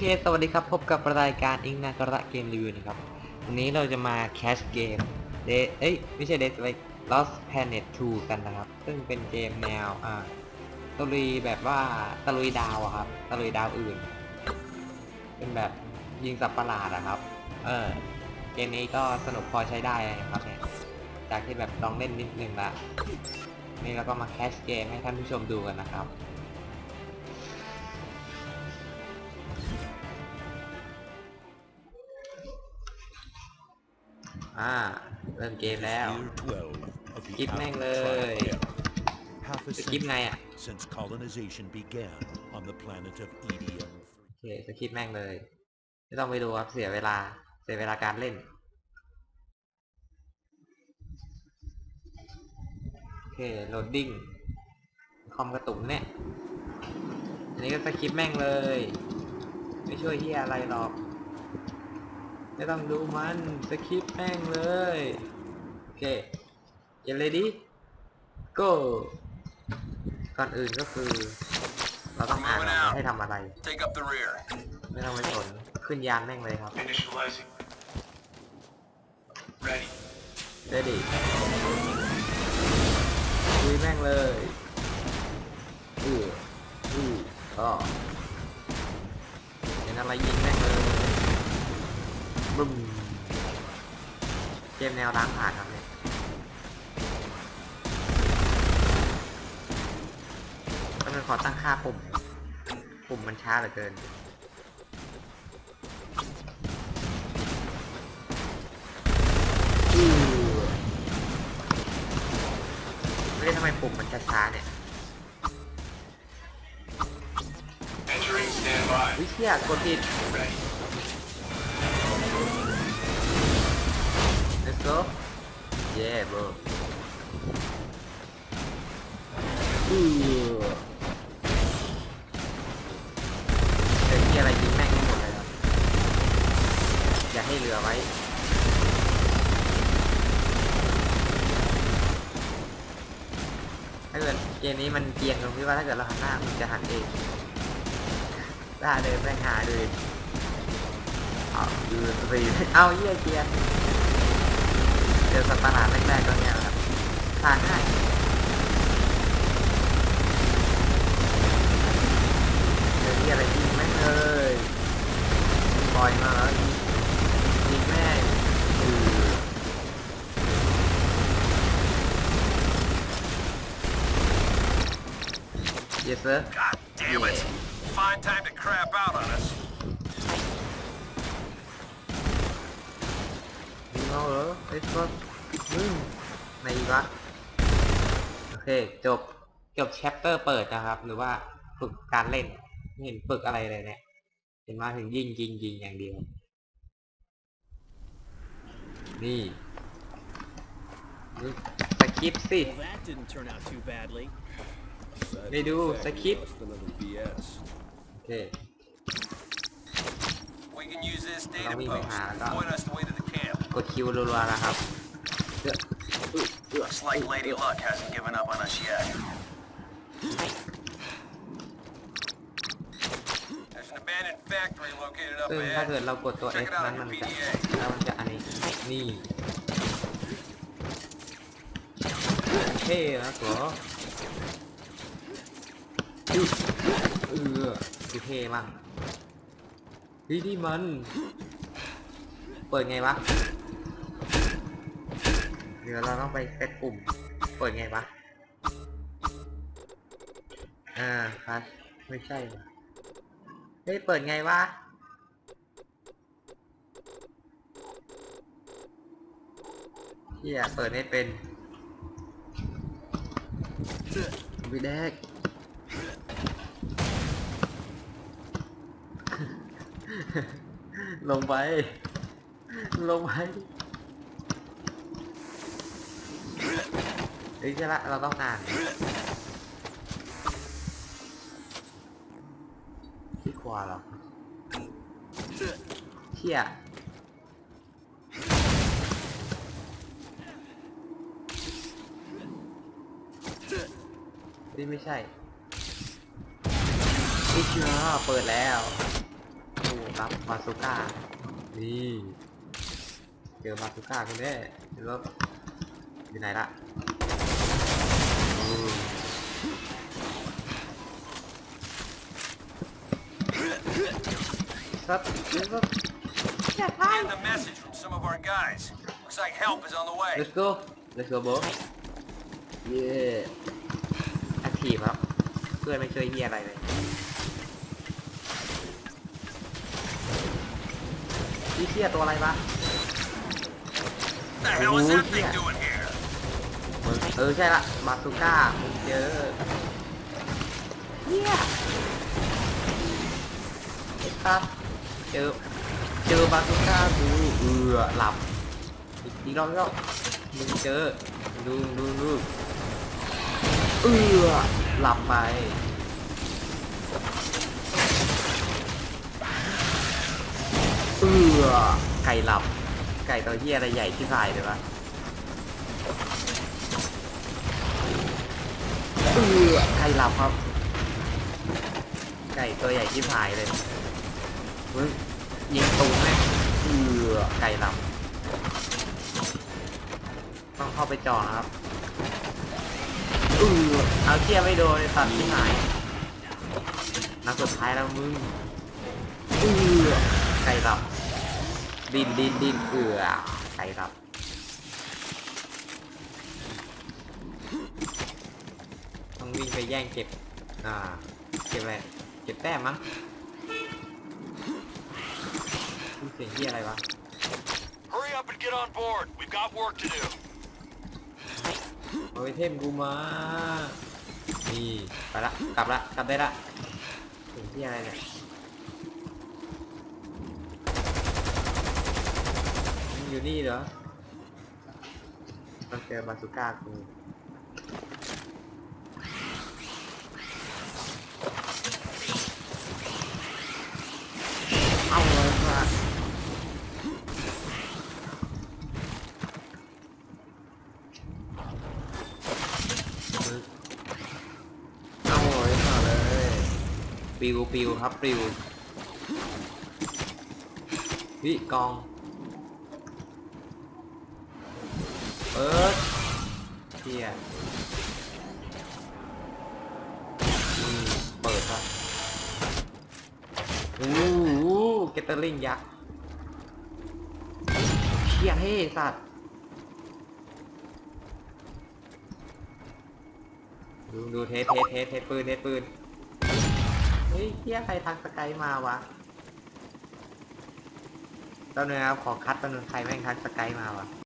เค สวัสดีครับ พบกับรายการอิงนากระเกมรีวิวนะครับ วันนี้เราจะมาแคชเกมเดเอ้ย ไม่ใช่เดสไ Lost Planet 2 กันนะครับ ซึ่งเป็นเกมแนว อ่าตะลุยแบบว่าตะลุยดาวอะครับตะลุยดาวอื่น เป็นแบบยิงสับประหลาดอะครับ เออ เกมนี้ก็สนุกพอใช้ได้นะครับเนี่ย จากที่แบบลองเล่นนิดนึงละ นี่เราก็มาแคชเกมให้ท่านผู้ชมดูกันนะครับ อ่า เริ่มเกมแล้ว Year 12 of the Skip Alpha แม่งเลย Tribe era. Half a สกิปไงอะ since colonization began on the planet of EDM. โอเคสกิปแม่งเลย ไม่ต้องไปดูครับ เสียเวลา เสียเวลาการเล่น โอเค โหลดดิ้ง คอมกระตุกเนี่ย อันนี้ก็สกิปแม่งเลย ไม่ช่วยเฮียอะไรหรอก ไม่ต้องดูมันสกิปแม่งเลย โอเคเย็นเลยดิ go ก่อนอื่นก็คือ เราต้องอ่านก่อนว่าให้ทำอะไร Take up the rear. ไม่ต้องไปสนขึ้นยานแม่งเลยครับ Initializing. Ready. เดดิคุยแม่งเลยอืออือก็เห็นอะไรยิงแม่งเลย บึ้มเกมแนวล้างผ่านครับเนี่ยก็มันขอตั้งค่าปุ่ม ปุ่มมันช้าเหลือเกิน ไม่ได้ทำไมปุ่มมันช้าเนี่ยวิเชียกดผิด let's go yeah bro อือเดี๋ยวที่อะไรยิงแม่งให้หมดเลยครับอย่าให้เหลือไว้ ถ้าเกิดเกมนี้มันเกรียนตรงที่ว่าถ้าเกิดเราหันหน้ามันจะหันเองได้เดินไปหาเลยเอาดูสตรีมเอาเยี่ยเกรียน อสัตว์ประหลาดแรกๆก็เนี้ยแหละครับผ่านง่ายเจอที่อะไรยิงแม่งเลยปล่อยมาแล้วยิงยิงแม่งอือ yes sir God damn it. Fine time to crap out on us. ยิงเอาเหรอไอ้สัสมึ งไหนอีกวะโอเค จบ จบแชปเตอร์เปิดนะครับ หรือว่าฝึกการเล่นไม่เห็นฝึกอะไรเลยเนี่ย เห็นมาถึงยิงยิงยิงอย่างเดียว นี่นี่สคริปต์สิ Well, that didn't turn out too badly. ไม่ดูสคริปต์ BS. โอเค We can use this Tao data bị post mày hả? to point us the way to the camp. กดคิวรัวๆนะครับเอื้ออื้อเอื้อ Looks like Lady Luck hasn't given up on us yet. There's an abandoned factory located up ซึ่งถ้า ahead. เกิดเรากดตัว Check F it out นั้น on มัน your จะ PDA. แล้วมันจะอันนี้นี่เท่นะตัวจุดเออดูเท่มั่งเฮ้ยนี่มัน เปิดไงวะเดี๋ยวเราต้องไปเซตปุ่ม เปิดไงวะ อ่าครับไม่ใช่วะเฮ้ยเปิดไงวะ เฮียเปิดไม่เป็นวิแดกลงไป ลงไป เฮ้ยใช่ละเราต้องอ่านที่ขวาเหรอเชี่ยนี่ไม่ใช่ไอ้เจ้าเปิดแล้วโอ้รับบาซูก้า นี่ เจอบาซูก้าคุณแน่เห็นรถ อยู่ไหนละอืมสัตว์สัตว์ Getting a message from some of our guys. Looks like help is on the way. let's go let's go bro เย้แอคทีฟครับ เพื่อนไม่ช่วยเฮียอะไรเลยพี่เชี่ยตัวอะไรวะ What the hell is that thing doing here? เออใช่ละบาซูก้าผมเจอเนี่ยไอ้ครับเจอเจอบาซูก้ากูเอือหลับอีกรอบอีกรอบมึงเจอดูดูดูเอือหลับไปเอือไก่หลับ ไก่ตัวเหี้ยอะไรใหญ่ที่พายเลยวะ เออไก่หลับครับ ไก่ตัวใหญ่ที่ผายเลยเฮ้ยยิงตูงแม่เออไก่หลับ ต้องเข้าไปจอนะครับเออเอาเทียไม่โดนไอ้สัตว์ที่หายนัดสุดท้ายแล้วมึงเออไก่หลับ ดินดินดินเอือไก่หลับ ต้องวิ่งไปแย่งเก็บ อ่า เก็บอะไร เก็บแต้มมั้งนี่เสียงที่อะไรวะ Hurry up and get on board. We've got work to do. เอาไอเทมกูมา นี่ไปละ กลับละ กลับได้ละเสียงที่อะไรเนี่ยมึงอยู่นี่เหรอต้องเจอบาซูก้ากูเอาเลยค่ะเอาเลยค่ะเลย ปิวปิวครับปิววิกองเปิดเทียอืมเปิดครับโอ้โหเกตเตอร์ลิงยักษ์เชี่ยเฮ้สัตว์ดูดูเทสเทสเทสเทสปืนเทสปืน ฮ้ยเฮียใครทักสกายมาวะตอนนึงครับขอคัดตอนนึงใครแม่งทักสกายมาวะ